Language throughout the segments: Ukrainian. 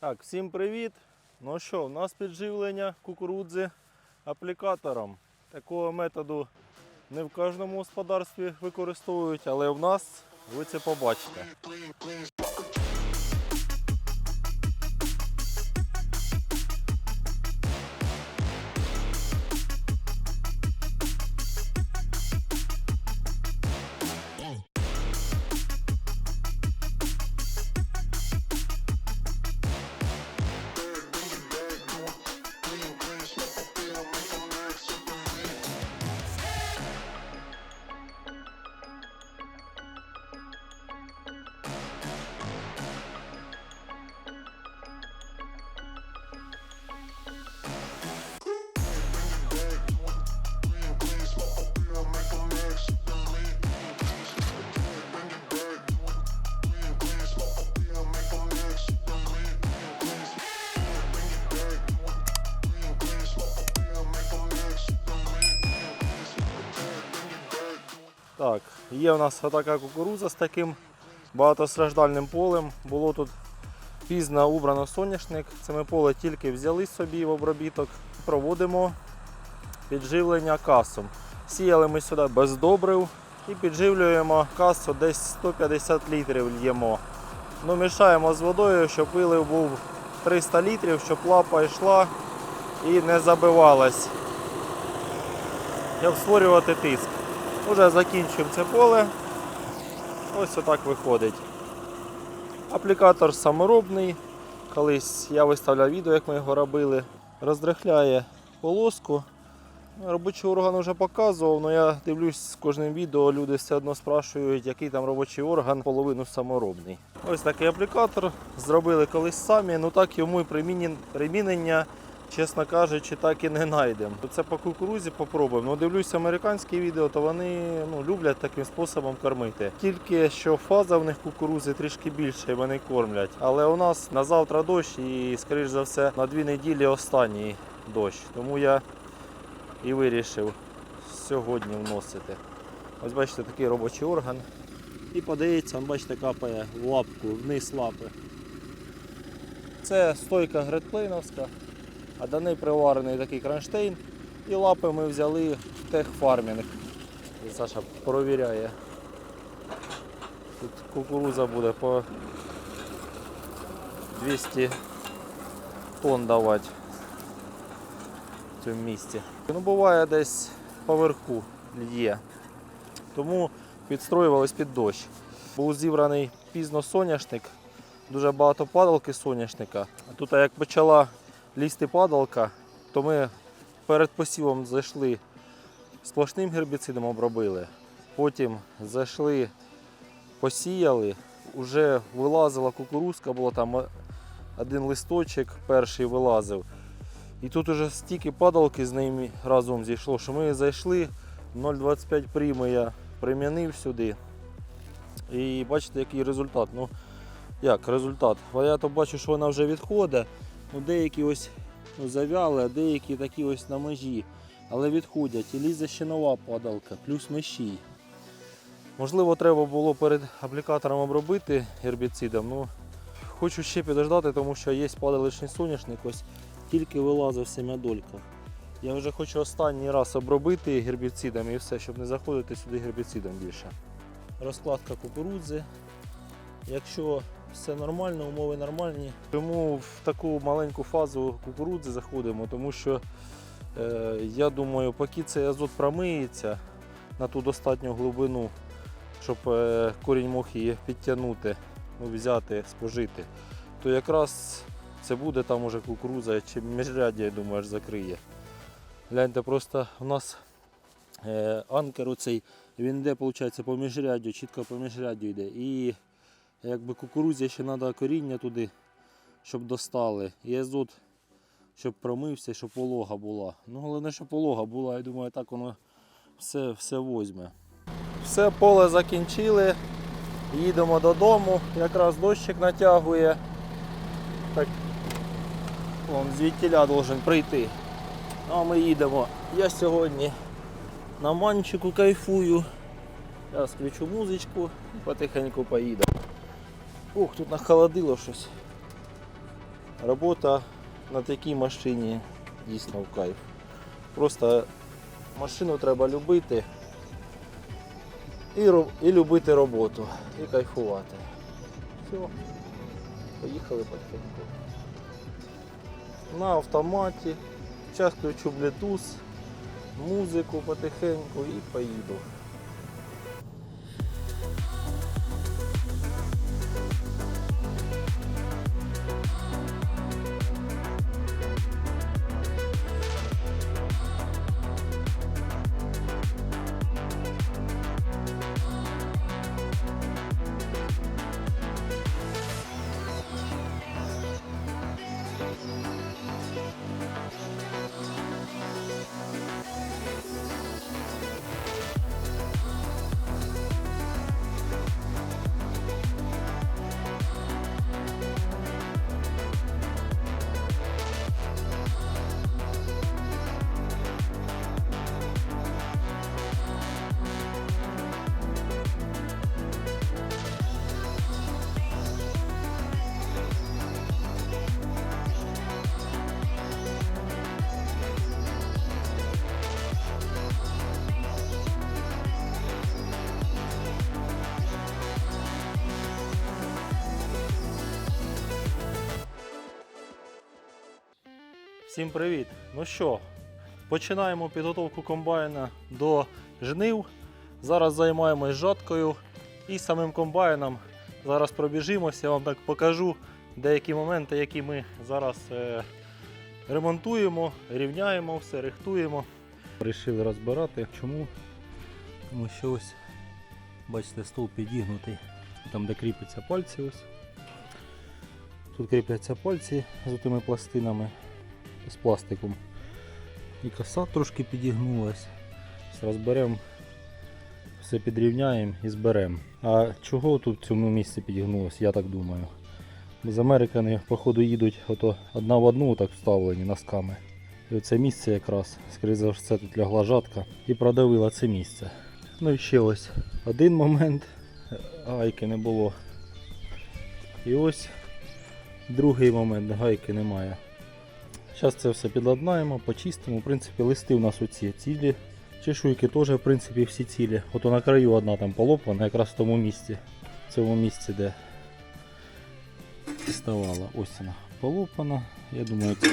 Так, всім привіт! Ну що, у нас підживлення кукурудзи аплікатором. Такого методу не в кожному господарстві використовують, але в нас ви це побачите. Є у нас така кукурудза з таким багатостраждальним полем. Було тут пізно убрано соняшник. Це ми поле тільки взяли собі в обробіток. Проводимо підживлення касом. Сіяли ми сюди без добрив і підживлюємо касу десь 150 літрів л'ємо. Ну, мішаємо з водою, щоб вилив був 300 літрів, щоб лапа йшла і не забивалась. Щоб створювати тиск. Уже закінчуємо це поле. Ось отак виходить. Аплікатор саморобний. Колись я виставляв відео, як ми його робили. Роздрихляє полоску. Робочий орган вже показував, але я дивлюсь з кожним відео, люди все одно спрашують, який там робочий орган, половину саморобний. Ось такий аплікатор зробили колись самі, ну так йому і примінен- примінення, чесно кажучи, так і не знайдемо. Це по кукурузі попробуємо. Ну, дивлюсь американські відео, то вони ну, люблять таким способом кормити. Тільки що фаза в них кукурузи трішки більше і вони кормлять. Але у нас на завтра дощ і, скоріш за все, на дві неділі останній дощ. Тому я і вирішив сьогодні вносити. Ось бачите, такий робочий орган. І подається, бачите, капає в лапку, вниз лапи. Це стойка гредплейновська, а до неї приварений такий кронштейн. І лапи ми взяли в техфармінг. Саша провіряє. Тут кукуруза буде по 200 тонн давати в цьому місці. Ну, буває десь поверху льє. Тому підстроювались під дощ. Був зібраний пізно соняшник, дуже багато падалки соняшника. А тут як почала лізти падалка, то ми перед посівом зайшли сплошним гербіцидом обробили. Потім зайшли, посіяли, вже вилазила кукурузка, було там один листочок перший вилазив. І тут уже стільки падалки з ними разом зійшло, що ми зайшли, 0,25 пріми я примінив сюди. І бачите, який результат. Ну, як результат? Я то бачу, що вона вже відходить. Ну, деякі ось ну, завяли, а деякі такі ось на межі. Але відходять. І лізе ще нова падалка, плюс мещій. Можливо, треба було перед аплікатором обробити гербіцидом. Ну, хочу ще підождати, тому що є падаличний соняшник. Ось тільки вилазив семядолька. Я вже хочу останній раз обробити гербіцидом і все, щоб не заходити сюди гербіцидом більше. Розкладка кукурудзи. Якщо все нормально, умови нормальні, тому в таку маленьку фазу кукурудзи заходимо, тому що е, я думаю, поки цей азот промиється на ту достатню глибину, щоб е, корінь мог її підтягнути, ну, взяти, спожити, то якраз це буде там уже кукурудза чи міжряддя, я думаю, аж закриє. Гляньте, просто у нас е, анкер оцей, він йде, виходить, по міжряддю, чітко по міжряддю йде. І якби кукурудзі ще треба коріння туди, щоб достали. І азот, щоб промився, щоб волога була. Ну, головне, щоб волога була, я думаю, так воно все, все возьме. Все, поле закінчили. Їдемо додому, якраз дощик натягує. Так, вон звідтіля должен прийти. А ми їдемо. Я сьогодні на манчику кайфую. Зараз включу музичку і потихеньку поїду. Ух, тут нахолодило щось. робота на такій машині дійсно в кайф. Просто машину треба любити і, і любити роботу, і кайфувати. Все, поїхали потихеньку. На автоматі, зараз включу Bluetooth, музику потихеньку і поїду. Всім привіт! Ну що, починаємо підготовку комбайна до жнив. Зараз займаємось жаткою і самим комбайном. Зараз пробіжимося, я вам так покажу деякі моменти, які ми зараз е, ремонтуємо, рівняємо все, рихтуємо. Рішили розбирати. Чому? Тому що ось, бачите, стол підігнутий, там де кріпляться пальці. ось. Тут кріпляться пальці з тими пластинами з пластиком. І коса трошки підігнулась. Розберемо, все підрівняємо і зберемо. А чого тут в цьому місці підігнулося, я так думаю. З Американи, походу, їдуть ото одна в одну так вставлені носками. І оце місце якраз, скоріше за все, тут лягла жатка і продавила це місце. Ну і ще ось один момент, гайки не було. І ось другий момент, гайки немає. Зараз це все підладнаємо, почистимо. В принципі, листи у нас оці цілі. Чешуйки теж в принципі всі цілі. Ото на краю одна там полопана, якраз в тому місці. В цьому місці, де ставала. Ось вона полопана. Я думаю, це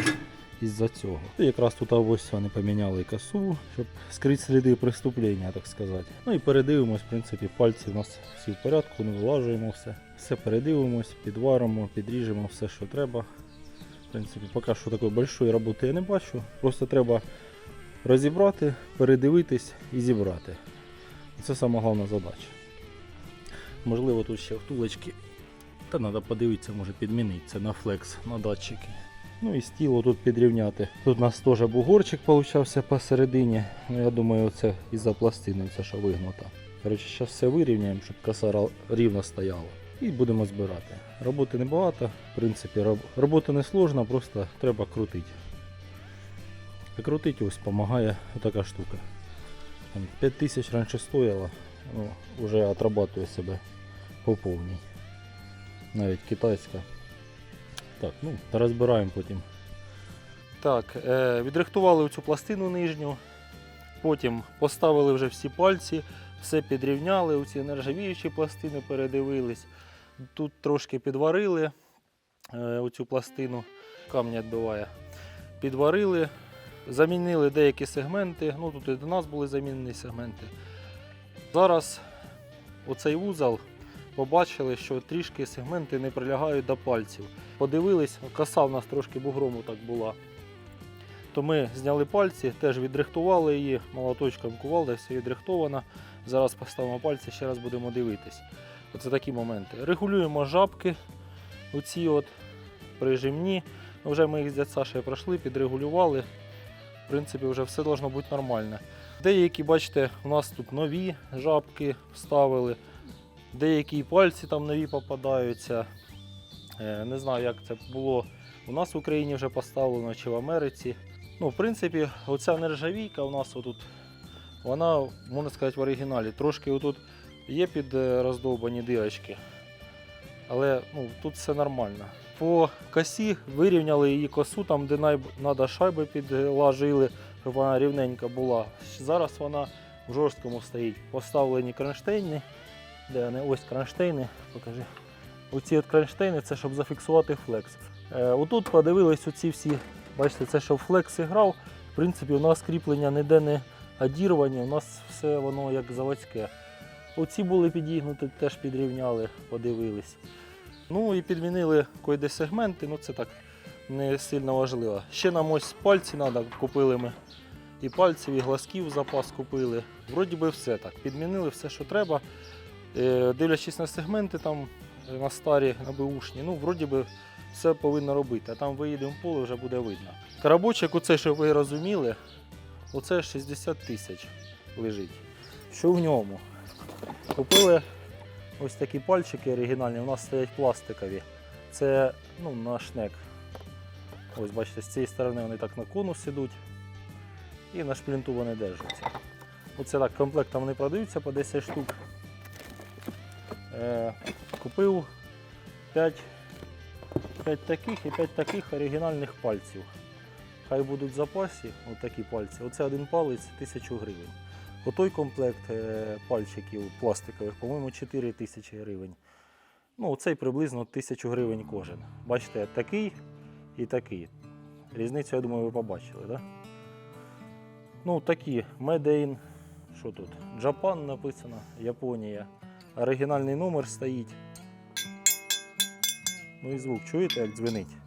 із-за цього. І якраз тут ось вони поміняли косу, щоб скрити сліди преступлення, так сказати. Ну і передивимось, в принципі, пальці у нас всі в порядку, не вилажуємо все. Все передивимось, підваримо, підріжемо все, що треба. Принципі, поки що такої большої роботи я не бачу. Просто треба розібрати, передивитись і зібрати. Це сама головна задача. Можливо, тут ще втулочки. Та треба подивитися, може підмінити це на флекс, на датчики. Ну і стіло тут підрівняти. Тут у нас теж бугорчик получався посередині. Ну, я думаю, це із-за пластини, це що вигнута. Коротше, зараз все вирівняємо, щоб коса рівно стояла. І будемо збирати. Роботи небагато, в принципі, робота не сложна, просто треба крутити. А крутити ось допомагає така штука. Там 5 тисяч раніше стояла, ну, вже отрабатує себе по повній. Навіть китайська. Так, ну, розбираємо потім. Так, е, відрихтували цю пластину нижню, потім поставили вже всі пальці, все підрівняли, оці нержавіючі пластини передивились. Тут трошки підварили е, оцю пластину, камня відбиває. Підварили, замінили деякі сегменти. Ну тут і до нас були замінені сегменти. Зараз оцей вузол побачили, що трішки сегменти не прилягають до пальців. Подивились, коса в нас трошки бугрому так була. То ми зняли пальці, теж відрихтували її молоточком кувалда, все відрихтовано. Зараз поставимо пальці, ще раз будемо дивитись. Оце такі моменти. Регулюємо жабки, оці от прижимні. Ну, Вже ми їх з дядь Сашею пройшли, підрегулювали. В принципі, вже все должно бути нормально. Деякі, бачите, у нас тут нові жабки вставили, деякі пальці там нові попадаються. Е, Не знаю, як це було у нас в Україні вже поставлено чи в Америці. Ну, в принципі, оця нержавійка у нас отут, вона, можна сказати, в оригіналі. Трошки отут є під е, роздовбані дирочки. Але ну, тут все нормально. по косі вирівняли її косу, там, де треба шайби підложили, щоб вона рівненька була. Зараз вона в жорсткому стоїть. Поставлені кронштейни. Де вони? Ось кронштейни, покажи. Оці от кронштейни це щоб зафіксувати флекс. Е, отут подивились оці всі, бачите, це щоб флекс грав. В принципі, у нас кріплення ніде не адірвані, у нас все воно як заводське. Оці були підігнуті, теж підрівняли, подивились. Ну і підмінили койде сегменти, ну це так не сильно важливо. Ще нам ось пальці треба, купили ми. І пальців, і глазків запас купили. Вроді би все так. Підмінили все, що треба. Е, Дивлячись на сегменти там е, на старі, на беушні, ну вроді би все повинно робити. А там виїдемо в поле, вже буде видно. Карабочок, оце, щоб ви розуміли, оце 60 тисяч лежить. Що в ньому? Купили ось такі пальчики оригінальні, у нас стоять пластикові. Це ну, на шнек. Ось бачите, з цієї сторони вони так на конус ідуть. І на шплінту вони держаться. Оце так комплектом вони продаються по 10 штук. Е, купив 5, 5 таких і 5 таких оригінальних пальців. Хай будуть в запасі, отакі пальці. Оце один палець 1000 гривень. Отой комплект е, пальчиків пластикових, по-моєму, 4 тисячі гривень. Ну, оцей приблизно 1000 гривень кожен. Бачите, такий і такий. Різницю, я думаю, ви побачили, так? Ну, такі in, що тут? Japan написано, Японія. Оригінальний номер стоїть. Ну і звук, чуєте, як дзвенить?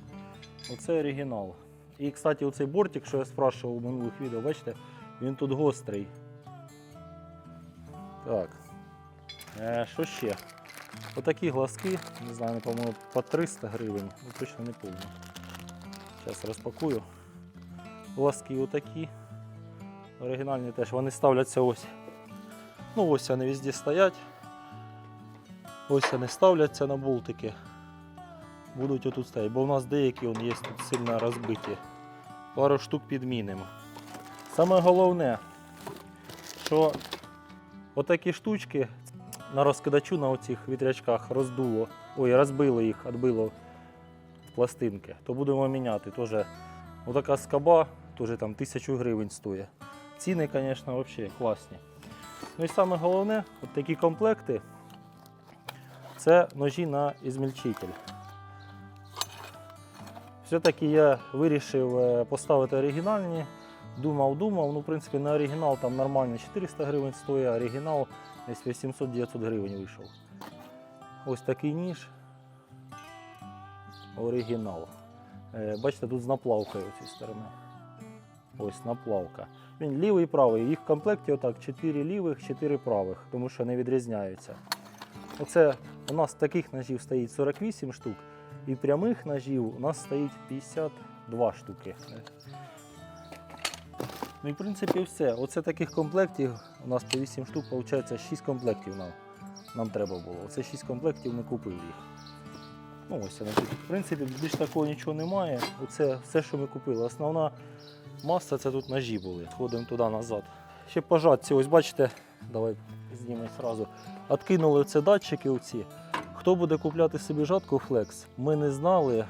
Оце оригінал. І, кстати, оцей бортик, що я спрашував у минулих відео, бачите, він тут гострий. Так. Е, що ще? Отакі глазки, не знаю, по-моєму, по 300 гривень, ну точно не пам'ятаю. Зараз розпакую. Глазки отакі. Оригінальні теж, вони ставляться ось. Ну ось вони везде стоять. Ось вони ставляться на болтики. Будуть отут стояти, бо у нас деякі он, є тут сильно розбиті. Пару штук підмінимо. Саме головне, що отакі штучки на розкидачу на оцих вітрячках роздуло. Ой, розбило їх, відбило пластинки. То будемо міняти. Тоже отака скоба, теж там тисячу гривень стоїть. Ціни, звісно, взагалі класні. Ну і саме головне, от такі комплекти це ножі на ізмільчитель. Все-таки я вирішив е, поставити оригінальні. Думав, думав, ну, в принципі, на оригінал там нормально 400 гривень стоїть, а оригінал десь 800-900 гривень вийшов. Ось такий ніж. Оригінал. Е, Бачите, тут з наплавкою цієї сторони. Ось наплавка. Він лівий і правий. Їх в комплекті отак 4 лівих, 4 правих, тому що не відрізняються. Оце у нас таких ножів стоїть 48 штук, і прямих ножів у нас стоїть 52 штуки. Ну і в принципі все. Оце таких комплектів у нас по 8 штук, виходить 6 комплектів нам, нам треба було. Оце 6 комплектів ми купили їх. Ну ось вони тут. В принципі, більш такого нічого немає. Оце все, що ми купили. Основна маса це тут ножі були. Ходимо туди назад. Ще пожатці, ось бачите, давай знімемо одразу. Откинули це датчики оці. Хто буде купляти собі жатку Flex, ми не знали.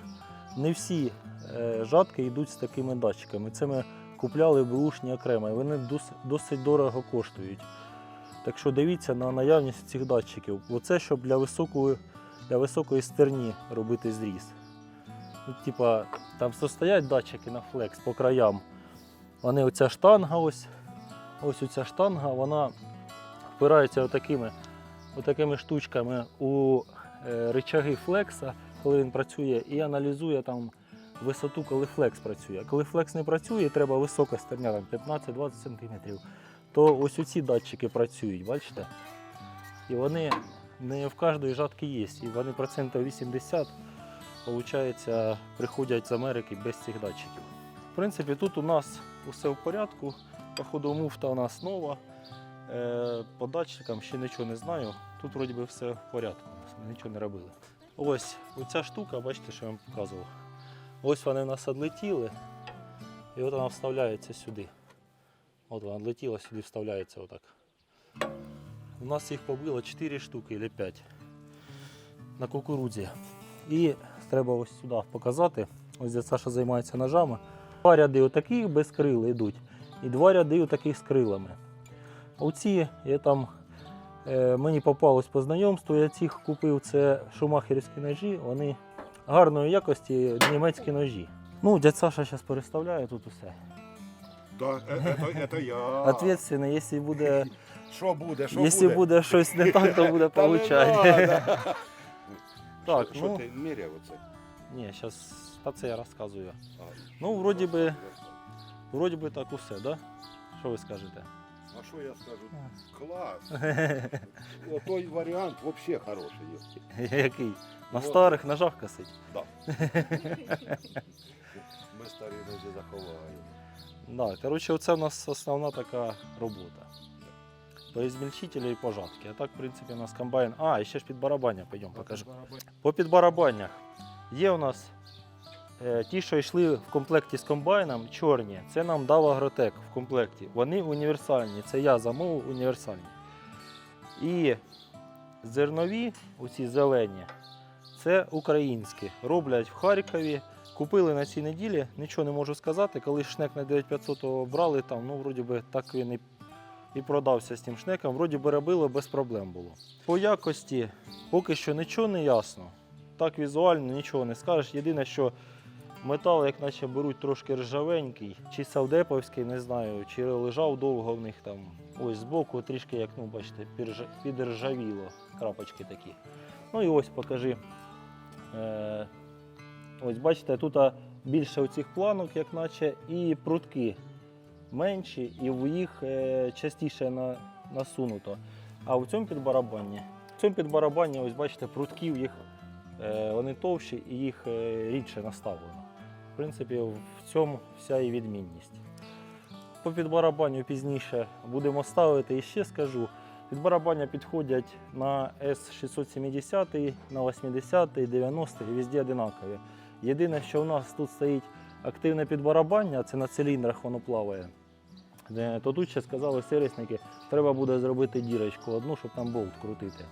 Не всі е, жатки йдуть з такими датчиками. Це ми купляли бушні окремо, і вони досить дорого коштують. Так що дивіться на наявність цих датчиків. Оце щоб для високої, для високої стерні робити зріз. Ну, типа, там стоять датчики на флекс по краям. Вони оця штанга, ось, ось оця штанга, вона впирається отакими, отакими штучками у е, рычаги флекса, коли він працює, і аналізує там висоту, коли флекс працює. Коли флекс не працює, треба висока стерня, там 15-20 см, то ось оці датчики працюють, бачите? І вони не в кожної жатки є. І вони процентів 80 Получається, приходять з Америки без цих датчиків. В принципі, тут у нас усе в порядку. Походу, муфта у нас нова. Е, по датчикам ще нічого не знаю. Тут вроді би все в порядку. Нічого не робили. Ось оця штука, бачите, що я вам показував. Ось вони в нас відлетіли. І от вона вставляється сюди. От вона відлетіла сюди, вставляється отак. У нас їх побило 4 штуки або 5 на кукурудзі. І треба ось сюди показати. Ось де Саша займається ножами. Два ряди отаких без крил йдуть, і два ряди отаких з крилами. Оці я там е, мені попалось по знайомству, я цих купив. Це шумахерські ножі, вони гарної якості німецькі ножі. Ну, дядь Саша зараз переставляє тут усе. Да, е- это, это я. Ответственно, якщо буде, Що буде, що якщо буде? буде щось не так, то буде Та не получати. надо. Так, Що- ну. Ти міряв оце? Ні, зараз та це я розказую. А, Ну, вроді би, вроді би так усе, да? Що ви скажете? А що я скажу? Клас. О, той варіант взагалі хороший. є. Який? На Вот. старих ножах косить. Да. Ми старі ножі заховаємо. Да, коротше, оце у нас основна така робота. По ізмельчителю і по жатки. А так, в принципі, у нас комбайн. А, і ще ж під барабання, пойдемо покажу. По підбарабаннях є у нас е, ті, що йшли в комплекті з комбайном, чорні. Це нам дав Агротек в комплекті. Вони універсальні. Це я замовив універсальні. І зернові, оці зелені, це українські. Роблять в Харкові. Купили на цій неділі, нічого не можу сказати. Коли шнек на 9500 брали, там, ну, вроді би, так він і, і продався з тим шнеком. Вроді би робили, без проблем було. По якості поки що нічого не ясно. Так візуально нічого не скажеш. Єдине, що метал, як наче беруть трошки ржавенький, чи савдеповський, не знаю, чи лежав довго в них там. Ось збоку трішки, як ну, бачите, підржавіло. Крапочки такі. Ну і ось покажи. Е, ось бачите, тут більше оцих планок, як наче, і прутки менші, і в їх е, частіше на, насунуто. А в цьому підбарабанні, в цьому підбарабанні, ось бачите, прутків їх е, вони товщі і їх е, рідше наставлено. В принципі, в цьому вся і відмінність. По підбарабанню пізніше будемо ставити і ще скажу. Підбарабання підходять на S670, на 80, 90 і везде одинакові. Єдине, що у нас тут стоїть активне підбарабання, це на циліндрах воно плаває. То тут ще сказали сервісники, треба буде зробити дірочку одну, щоб там болт крутити.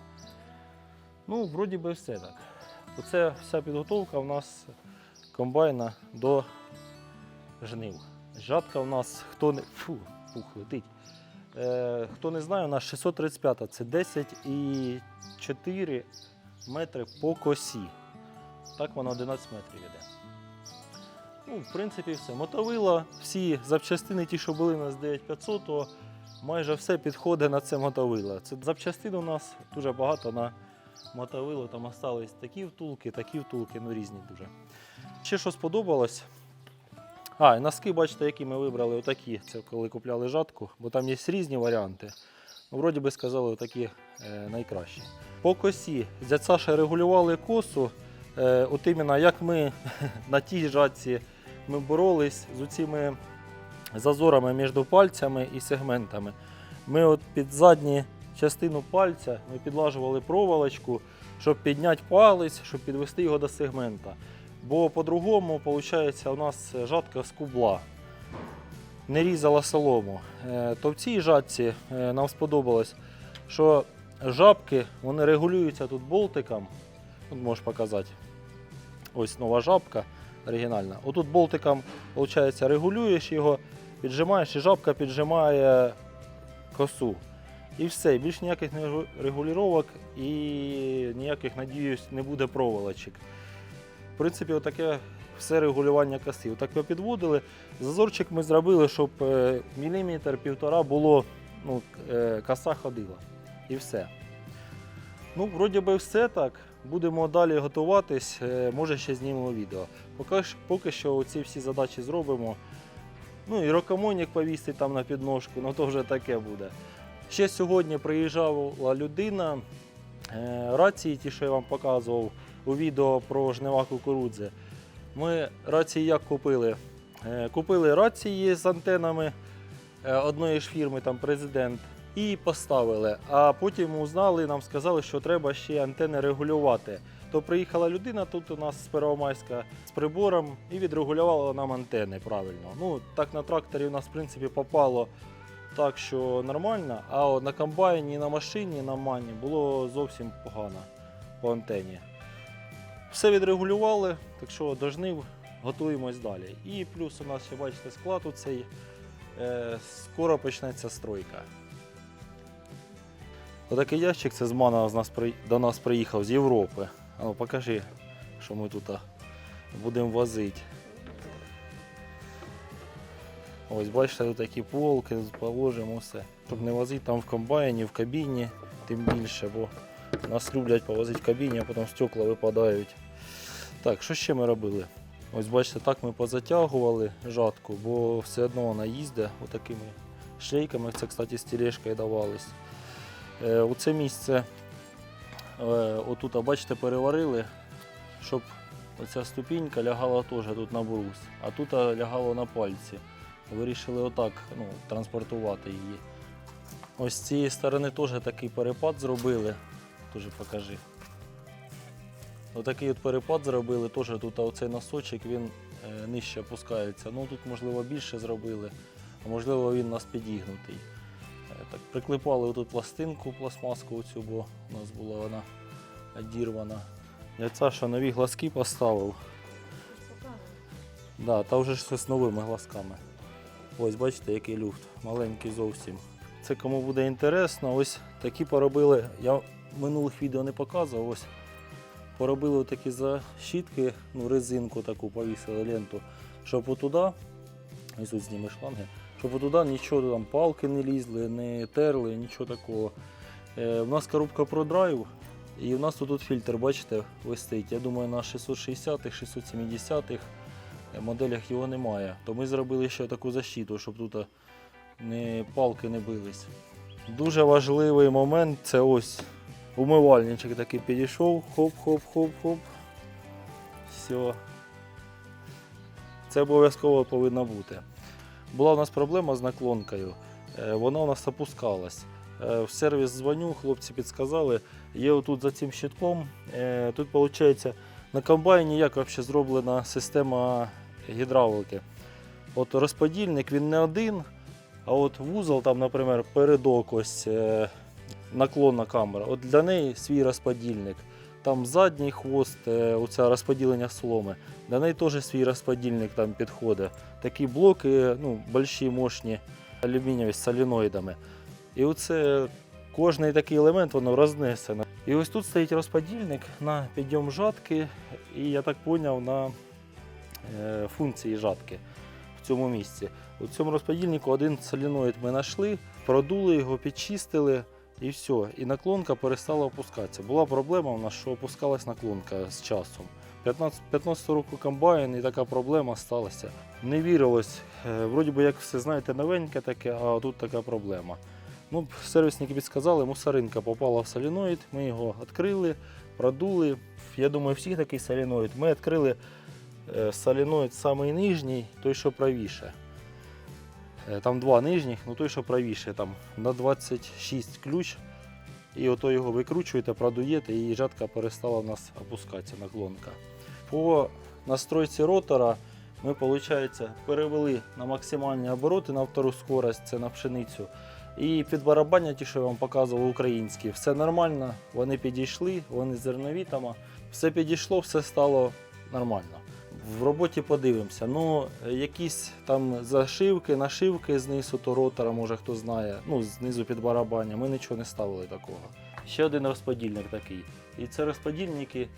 Ну, вроді би все так. Оце вся підготовка у нас комбайна до жнив. Жатка у нас, хто не. Фу, пух летить. Е, хто не знає, у нас 635 це 10,4 метри по косі. Так вона 11 метрів йде. Ну, в принципі, все. Мотовила, всі запчастини, ті, що були у нас 9500, то майже все підходить на це мотовило. Це запчастин у нас дуже багато на мотовило. Там остались такі втулки, такі втулки, ну різні дуже. Ще що сподобалось. А, носки, бачите, які ми вибрали, отакі. Це коли купляли жатку, бо там є різні варіанти. Ну, вроді би сказали, отакі е, найкращі. По косі. Дядь Саша регулювали косу. Е, от іменно як ми на тій жатці ми боролись з цими зазорами між пальцями і сегментами. Ми от під задню частину пальця ми підлажували проволочку, щоб підняти палець, щоб підвести його до сегмента. Бо по-другому, виходить, у нас жатка з кубла. Не різала солому. Е, То в цій жатці е, нам сподобалось, що жабки вони регулюються тут болтиком. Тут можеш показати. Ось нова жабка оригінальна. Отут болтиком виходить, регулюєш його, піджимаєш, і жабка піджимає косу. І все, більш ніяких не регулювань і ніяких, надіюсь, не буде проволочок. В принципі, отаке все регулювання коси. Отак його підводили. Зазорчик ми зробили, щоб е, міліметр півтора було, ну, е, коса ходила. І все. Ну, вроді би, все так. Будемо далі готуватись. е, Може, ще знімемо відео. Поки, поки що ці всі задачі зробимо. Ну і рокомойник повісить там на підножку, ну то вже таке буде. Ще сьогодні приїжджала людина. Рації, ті, що я вам показував у відео про жнива кукурудзи. Ми рації як купили? Е, Купили рації з антенами е, одної ж фірми, там президент, і поставили. А потім узнали, нам сказали, що треба ще антени регулювати. То приїхала людина тут у нас з Первомайська з прибором і відрегулювала нам антени правильно. Ну, так на тракторі у нас, в принципі, попало так, що нормально, а от на комбайні, на машині, на мані було зовсім погано по антені. Все відрегулювали, так що до жнив готуємось далі. І плюс у нас ще бачите склад у цей. Е, скоро почнеться стройка. Отакий ящик це з Мана з нас, до нас приїхав з Європи. А ну покажи, що ми тут будемо возити. Ось бачите, тут такі полки, положимо все. Щоб не возити там в комбайні, в кабіні, тим більше, бо нас люблять повозити в кабіні, а потім стекла випадають. Так, що ще ми робили? Ось бачите, так ми позатягували жатку, бо все одно вона їздить отакими шлейками. Це, кстати, з тележкою давались. Е, у це місце е, отут, бачите, переварили, щоб оця ступінька лягала теж тут на брус, а тут лягало на пальці. Вирішили отак ну, транспортувати її. Ось з цієї сторони теж такий перепад зробили. Теж покажи. Отакий от перепад зробили, теж тут оцей носочок він е, нижче опускається. Ну тут можливо більше зробили, а можливо він у нас підігнутий. Е, Так, приклепали отут пластинку пластмаску оцю, бо у нас була вона одірвана. Я Саша нові глазки поставив. Да, та вже з новими глазками. Ось бачите, який люфт, маленький зовсім. Це кому буде інтересно, ось такі поробили. Я минулих відео не показував. Ось поробили такі защітки, ну, резинку таку повісили ленту, щоб отуда, ось тут зніми шланги, щоб отуда нічого там палки не лізли, не терли, нічого такого. Е, у нас коробка ProDrive, і у нас тут, фільтр, бачите, висить. Я думаю, на 660-х, 670-х моделях його немає. То ми зробили ще таку защиту, щоб тут не, палки не бились. Дуже важливий момент це ось умивальничок такий підійшов, хоп-хоп-хоп-хоп. Все. Це обов'язково повинно бути. Була у нас проблема з наклонкою. Е, Вона у нас опускалась. Е, В сервіс дзвоню, хлопці підсказали. Є отут за цим щитком. е, Тут виходить на комбайні як взагалі зроблена система гідравлики. От розподільник він не один, а от вузол, там, наприклад, передок ось наклонна камера. От для неї свій розподільник. Там задній хвост, е, оце розподілення соломи. Для неї теж свій розподільник там підходить. Такі блоки, ну, больші, мощні, алюмінієві з соліноїдами. І оце кожний такий елемент воно рознесено. І ось тут стоїть розподільник на підйом жатки, і я так зрозумів, на е, функції жатки в цьому місці. У цьому розподільнику один соліноїд ми знайшли, продули його, підчистили і все. І наклонка перестала опускатися. Була проблема у нас, що опускалась наклонка з часом. 15, 15 року комбайн і така проблема сталася. Не вірилось. Е, Вроді би, як все знаєте, новеньке таке, а тут така проблема. Ну, сервісники підсказали, мусоринка попала в соліноїд, ми його відкрили, продули. Я думаю, всіх такий соліноїд. Ми відкрили е, соліноїд самий той, що правіше. Е, Там два нижніх, ну той, що правіше, там на 26 ключ. І ото його викручуєте, продуєте, і жатка перестала у нас опускатися, наклонка. По настройці ротора ми, виходить, перевели на максимальні обороти на втору скорость, це на пшеницю. І під барабання, ті, що я вам показував, українські, все нормально, вони підійшли, вони зернові там. Все підійшло, все стало нормально. В роботі подивимося. Ну, якісь там зашивки, нашивки знизу то ротора, може хто знає, ну, знизу під барабання, ми нічого не ставили такого. Ще один розподільник такий. І це розподільники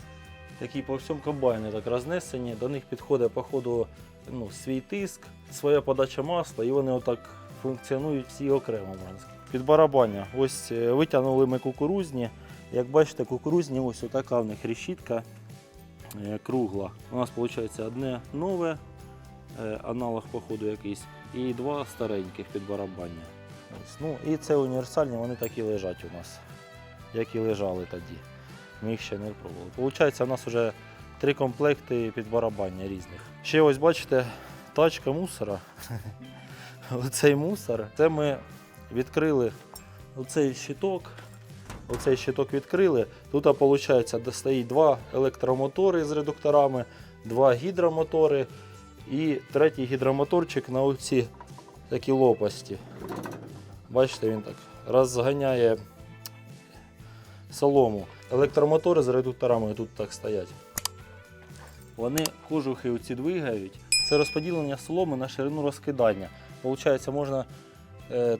такі по всьому комбайні так рознесені. До них підходить, по ходу, ну, свій тиск, своя подача масла, і вони отак функціонують всі окремо. Під барабання. Ось е, витягнули ми кукурузні. Як бачите, кукурузні ось отака в них решітка кругла. У нас виходить одне нове, е, аналог походу якийсь, і два стареньких під барабання. Ну, і це універсальні, вони так і лежать у нас, як і лежали тоді. Ми їх ще не пробували. Получається, у нас вже три комплекти під барабання різних. Ще ось бачите, тачка мусора. Оцей мусор. Це ми відкрили оцей щиток. Оцей щиток відкрили. Тут, виходить, стоїть два електромотори з редукторами, два гідромотори і третій гідромоторчик на оці такі лопасті. Бачите, він так розганяє солому. Електромотори з редукторами тут так стоять. вони кожухи оці двигають. Це розподілення соломи на ширину розкидання. Получається, можна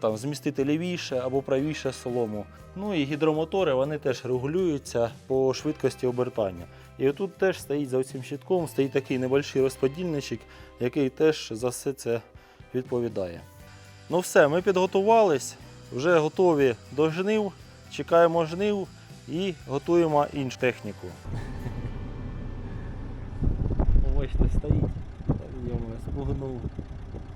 там, змістити лівіше або правіше солому. Ну і гідромотори вони теж регулюються по швидкості обертання. І отут теж стоїть за цим щитком, стоїть такий невеликий розподільничок, який теж за все це відповідає. Ну все, ми підготувались, вже готові до жнив, чекаємо жнив і готуємо іншу техніку. Бачите, стоїть. Йома, спугнув.